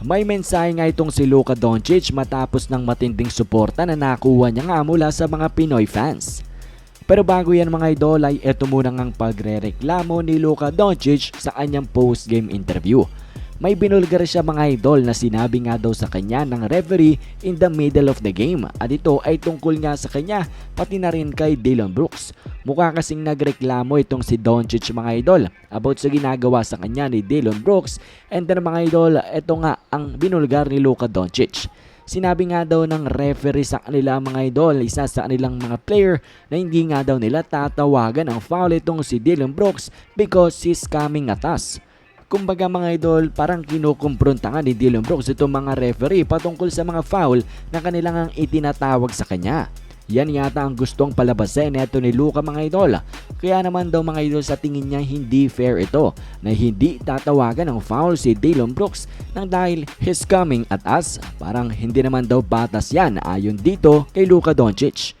May mensahe nga itong si Luka Doncic matapos ng matinding suporta na nakuha niya nga mula sa mga Pinoy fans. Pero bago yan mga idol ay eto muna ngang pagrereklamo ni Luka Doncic sa kanyang post-game interview. May binulgar siya mga idol na sinabi nga daw sa kanya ng referee in the middle of the game at ito ay tungkol nga sa kanya pati na rin kay Dylan Brooks. Mukha kasing nagreklamo itong si Doncic mga idol about sa ginagawa sa kanya ni Dylan Brooks and then mga idol ito nga ang binulgar ni Luka Doncic. Sinabi nga daw ng referee sa kanila mga idol, isa sa kanilang mga player na hindi nga daw nila tatawagan ang foul itong si Dylan Brooks because he's coming at us. Kumbaga mga idol, parang kinukumpronta nga ni Dylan Brooks itong mga referee patungkol sa mga foul na kanilang ang itinatawag sa kanya. Yan yata ang gustong palabasin neto ni Luka mga idol. Kaya naman daw mga idol sa tingin niya hindi fair ito na hindi tatawagan ng foul si Dylan Brooks nang dahil he's coming at us. Parang hindi naman daw batas yan ayon dito kay Luka Doncic.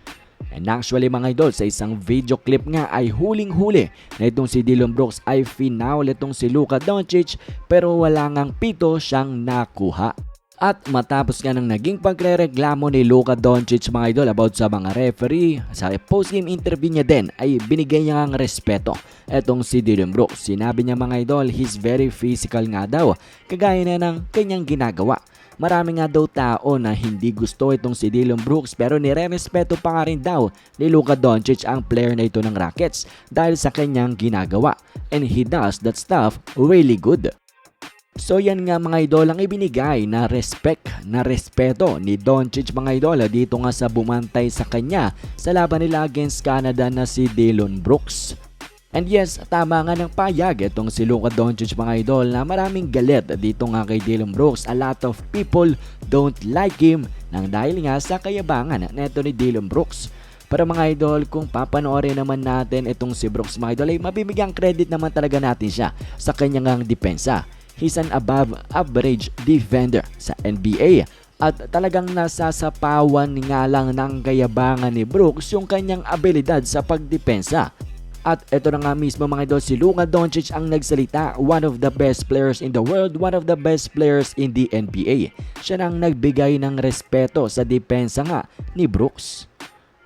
And actually mga idol, sa isang video clip nga ay huling-huli na itong si Dylan Brooks ay finaul itong si Luka Doncic pero wala ngang pito siyang nakuha. At matapos nga ng naging pagre-reklamo ni Luka Doncic mga idol about sa mga referee, sa post-game interview niya din ay binigay niya ng respeto etong si Dylan Brooks. Sinabi niya mga idol, he's very physical nga daw, kagaya na ng kanyang ginagawa. Marami nga daw tao na hindi gusto itong si Dylan Brooks pero nire-respeto pa nga rin daw ni Luka Doncic ang player na ito ng Rockets dahil sa kanyang ginagawa. And he does that stuff really good. So yan nga mga idol ang ibinigay na respect, na respeto ni Doncic mga idol dito nga sa bumantay sa kanya sa laban nila against Canada na si Dylan Brooks. And yes, tama nga ng payag itong si Luka Doncic mga idol na maraming galit dito nga kay Dylan Brooks. A lot of people don't like him nang dahil nga sa kayabangan neto ni Dylan Brooks. Pero mga idol, kung papanoorin naman natin itong si Brooks mga idol ay mabibigyang credit naman talaga natin siya sa kanyang depensa. He's an above average defender sa NBA at talagang nasasapawan nga lang ng kayabangan ni Brooks yung kanyang abilidad sa pagdepensa. At ito na nga mismo mga idol, si Luka Doncic ang nagsalita, one of the best players in the world, one of the best players in the NBA. Siya nang nagbigay ng respeto sa depensa nga ni Brooks.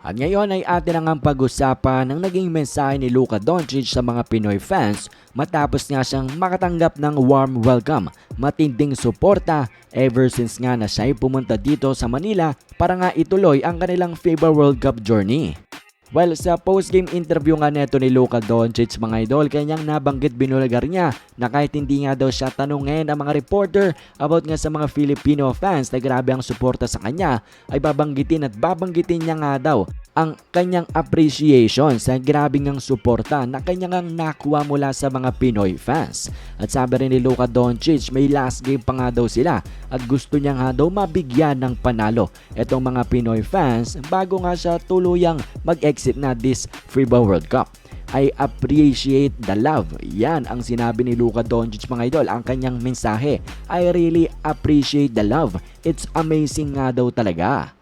At ngayon ay atin ang pag-usapan ng naging mensahe ni Luka Doncic sa mga Pinoy fans matapos nga siyang makatanggap ng warm welcome, matinding suporta ever since nga na siya ay pumunta dito sa Manila para nga ituloy ang kanilang FIBA World Cup journey. Well, sa post-game interview nga neto ni Luka Doncic mga idol, kanyang nabanggit binulgar niya na kahit hindi nga daw siya tanungin ang mga reporter about nga sa mga Filipino fans na grabe ang suporta sa kanya, ay babanggitin at babanggitin niya nga daw ang kanyang appreciation sa grabe ngang suporta na kanyang nakuha mula sa mga Pinoy fans. At sabi rin ni Luka Doncic, may last game pa nga daw sila at gusto niya nga daw mabigyan ng panalo itong mga Pinoy fans bago nga siya tuluyang mag-exit na this FIBA World Cup. I appreciate the love. Yan ang sinabi ni Luka Doncic mga idol, ang kanyang mensahe. I really appreciate the love. It's amazing nga daw talaga.